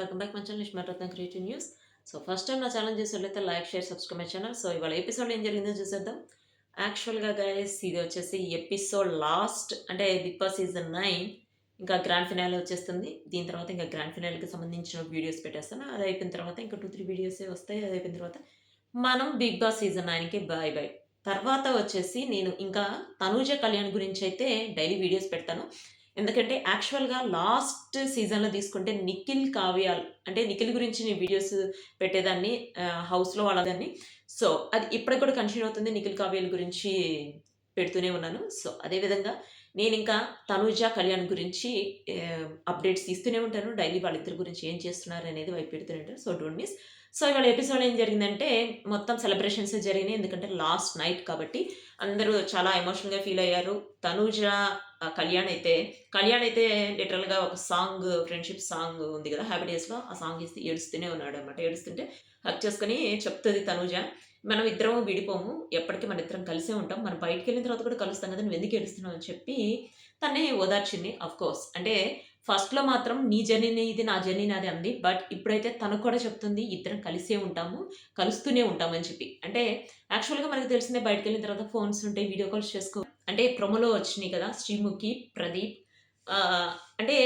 Welcome back my channel creative news so first time నా channel చూసినట్లయితే like share subscribe my channel so ఇవాళ episode ఏం జరిగిందో చూసేద్దాం. యాక్చువల్గా గైస్ ఇది వచ్చేసి ఎపిసోడ్ లాస్ట్ అంటే బిగ్ బాస్ సీజన్ నైన్ ఇంకా గ్రాండ్ ఫినాల్ వచ్చేస్తుంది. దీని తర్వాత ఇంకా గ్రాండ్ ఫినాల్కి సంబంధించిన వీడియోస్ పెట్టేస్తాను. అది అయిపోయిన తర్వాత ఇంకా టూ త్రీ వీడియోస్ వస్తాయి. అది అయిపోయిన తర్వాత మనం బిగ్ బాస్ సీజన్ నైన్కి బాయ్ బాయ్ తర్వాత వచ్చేసి నేను ఇంకా తనూజ కళ్యాణ్ గురించి అయితే డైలీ వీడియోస్ పెడతాను. ఎందుకంటే యాక్చువల్గా లాస్ట్ సీజన్లో తీసుకుంటే నిఖిల్ కావ్యాల్ అంటే నిఖిల్ గురించి నేను వీడియోస్ పెట్టేదాన్ని హౌస్లో వాళ్ళదాన్ని. సో అది ఇప్పటికి కూడా కంటిన్యూ అవుతుంది నిఖిల్ కావ్యాల గురించి పెడుతూనే ఉన్నాను. సో అదేవిధంగా నేను ఇంకా తనుజ కళ్యాణ్ గురించి అప్డేట్స్ ఇస్తూనే ఉంటాను. డైలీ వాళ్ళిద్దరి గురించి ఏం చేస్తున్నారు అనేది వైపు పెడుతూనే ఉంటాను సో డోంట్ మిస్ సో ఇవాళ ఎపిసోడ్ ఏం జరిగిందంటే మొత్తం సెలబ్రేషన్స్ జరిగినాయి. ఎందుకంటే లాస్ట్ నైట్ కాబట్టి అందరూ చాలా ఎమోషనల్గా ఫీల్ అయ్యారు. తనూజ కళ్యాణ్ అయితే కళ్యాణ్ అయితే లిటరల్గా ఒక సాంగ్ ఫ్రెండ్షిప్ సాంగ్ ఉంది కదా హ్యాపీ డేస్లో ఆ సాంగ్ ఇస్తే ఏడుస్తూనే ఉన్నాడు అనమాట ఏడుస్తుంటే హక్ చేసుకుని చెప్తుంది తనూజ మనం ఇద్దరం విడిపోము. ఎప్పటికీ మన ఇద్దరం కలిసే ఉంటాం. మనం బయటికి వెళ్ళిన తర్వాత కూడా కలుస్తాం కదా నువ్వు ఎందుకు ఏడుస్తున్నావు? అని చెప్పి తనే ఓదార్చింది అఫ్ కోర్స్ అంటే ఫస్ట్లో మాత్రం నీ జర్నీ ఇది నా జర్నీ నాది అంది. బట్ ఇప్పుడైతే తనకు కూడా చెప్తుంది ఇద్దరం కలిసే ఉంటాము కలుస్తూనే ఉంటామని చెప్పి. అంటే యాక్చువల్గా మనకు తెలిసిందే బయటకు వెళ్ళిన తర్వాత ఫోన్స్ ఉంటాయి వీడియో కాల్స్ చేసుకో. అంటే ప్రొమోలో వచ్చినాయి కదా శ్రీముఖి ప్రదీప్ అంటే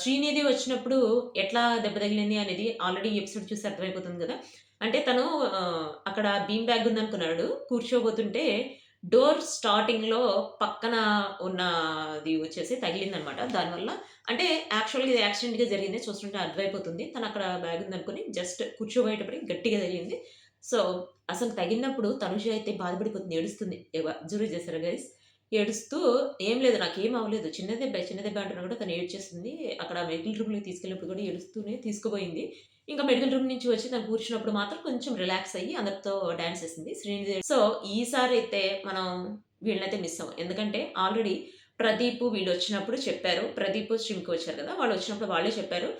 శ్రీనిధి వచ్చినప్పుడు ఎట్లా దెబ్బ తగిలింది అనేది ఆల్రెడీ ఎపిసోడ్ చూసి అర్థమైపోతుంది కదా. అంటే తను అక్కడ బీమ్ బ్యాగ్ ఉందనుకున్నాడు కూర్చోబోతుంటే డోర్ స్టార్టింగ్లో పక్కన ఉన్నది వచ్చేసి తగిలిందనమాట. దానివల్ల అంటే యాక్చువల్గా ఇది యాక్సిడెంట్గా జరిగింది చూస్తుంటే అర్థమైపోతుంది. తను అక్కడ బ్యాగ్ ఉందనుకుని జస్ట్ కూర్చోబోయేటప్పటికి గట్టిగా జరిగింది సో అసలు తగిలినప్పుడు తనుష అయితే బాధపడిపోతుంది ఏడుస్తుంది. అబ్జర్వ్ చేశారు గైస్ ఏడుస్తూ ఏం లేదు నాకు ఏం అవ్వలేదు. చిన్న దెబ్బ చిన్న దెబ్బ అంటున్నా కూడా తను ఏడ్చేసింది. అక్కడ మెడికల్ రూమ్లోకి తీసుకెళ్ళినప్పుడు కూడా ఏడుస్తూనే తీసుకుపోయింది. ఇంకా మెడికల్ రూమ్ నుంచి వచ్చి తను కూర్చున్నప్పుడు మాత్రం కొంచెం రిలాక్స్ అయ్యి అందరితో డాన్స్ వేసింది శ్రీనిధి. సో ఈసారి అయితే మనం వీళ్ళనైతే మిస్ అవ్వం. ఎందుకంటే ఆల్రెడీ ప్రదీప్ వీళ్ళు వచ్చినప్పుడు చెప్పారు. ప్రదీప్ శ్రీమికి వచ్చారు కదా వాళ్ళు వచ్చినప్పుడు వాళ్ళే చెప్పారు.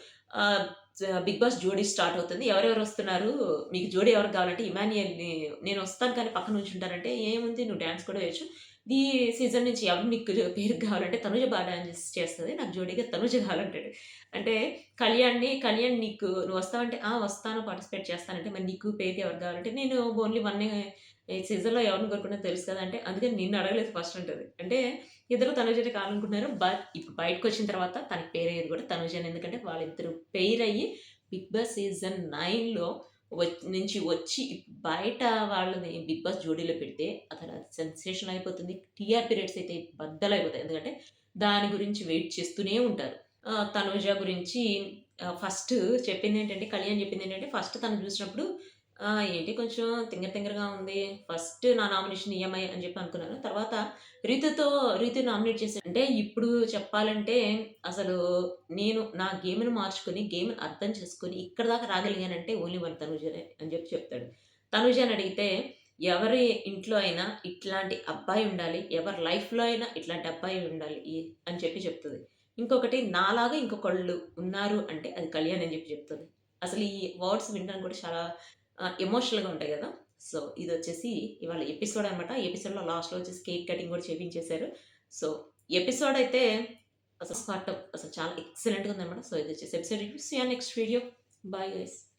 బిగ్ బాస్ జోడీ స్టార్ట్ అవుతుంది. ఎవరెవరు వస్తున్నారు? మీకు జోడీ ఎవరు కావాలంటే ఇమాన్యుయల్ని నేను వస్తాను కానీ పక్కన నుంచి ఉంటారంటే ఏముంది? నువ్వు డ్యాన్స్ కూడా వేయచ్చు. ఈ సీజన్ నుంచి ఎవరు నీకు పేరు కావాలంటే తనుజ బాగా డాన్స్ చేస్తుంది. నాకు జోడీగా తనుజ కావాలంటాడు. అంటే కళ్యాణ్ని కళ్యాణ్ నీకు నువ్వు వస్తావంటే ఆ వస్తాను పార్టిసిపేట్ చేస్తానంటే మరి నీకు పేరు ఎవరు కావాలంటే నేను ఓన్లీ వన్ ఈ సీజన్లో ఎవరిని కోరుకున్నా తెలుసు కదా అంటే అందుకని నిన్ను అడగలేదు ఫస్ట్ ఉంటుంది అంటే ఇద్దరు తనుజని కావాలనుకుంటున్నారు బట్ ఇప్పుడు బయటకు వచ్చిన తర్వాత తనకి పేరు అయ్యేది కూడా తనుజని ఎందుకంటే వాళ్ళిద్దరు పేరు అయ్యి బిగ్ బాస్ సీజన్ నైన్లో నుంచి వచ్చి బయట వాళ్ళని బిగ్ బాస్ జోడీలో పెడితే అతను సెన్సేషన్ అయిపోతుంది. టీఆర్పీ రేట్స్ అయితే బద్దలు అయిపోతాయి ఎందుకంటే దాని గురించి వెయిట్ చేస్తూనే ఉంటారు. తనుజ గురించి ఫస్ట్ చెప్పింది ఏంటంటే కళ్యాణ్ చెప్పింది ఏంటంటే ఫస్ట్ తను చూసినప్పుడు ఏంటి కొంచెం తింగర తింగరగా ఉంది. ఫస్ట్ నా నామినేషన్ ఈఎంఐ అని చెప్పి అనుకున్నాను. తర్వాత రీతుతో రీతు నామినేట్ చేశాను అంటే ఇప్పుడు చెప్పాలంటే అసలు నేను నా గేమ్ను మార్చుకొని గేమ్ని అర్థం చేసుకొని ఇక్కడ దాకా రాగలిగానంటే ఓన్లీ వన్ తనుజనే అని చెప్పి చెప్తాడు. తనుజ అని అడిగితే ఎవరి ఇంట్లో అయినా ఇట్లాంటి అబ్బాయి ఉండాలి ఎవరి లైఫ్లో అయినా ఇట్లాంటి అబ్బాయి ఉండాలి అని చెప్పి చెప్తుంది. ఇంకొకటి నాలాగా ఇంకొకళ్ళు ఉన్నారు అంటే అది కళ్యాణ్ అని చెప్పి చెప్తుంది. అసలు ఈ వర్డ్స్ వినడానికి కూడా చాలా ఎమోషనల్గా ఉంటాయి కదా. సో ఇది వచ్చేసి ఇవాళ ఎపిసోడ్ అనమాట ఎపిసోడ్లో లాస్ట్లో వచ్చేసి కేక్ కటింగ్ కూడా చేపించేశారు. సో ఎపిసోడ్ అయితే అసలు స్టార్ట్ అసలు చాలా ఎక్సలెంట్గా ఉందన్నమాట. సో ఇది వచ్చేసి episode next video bye guys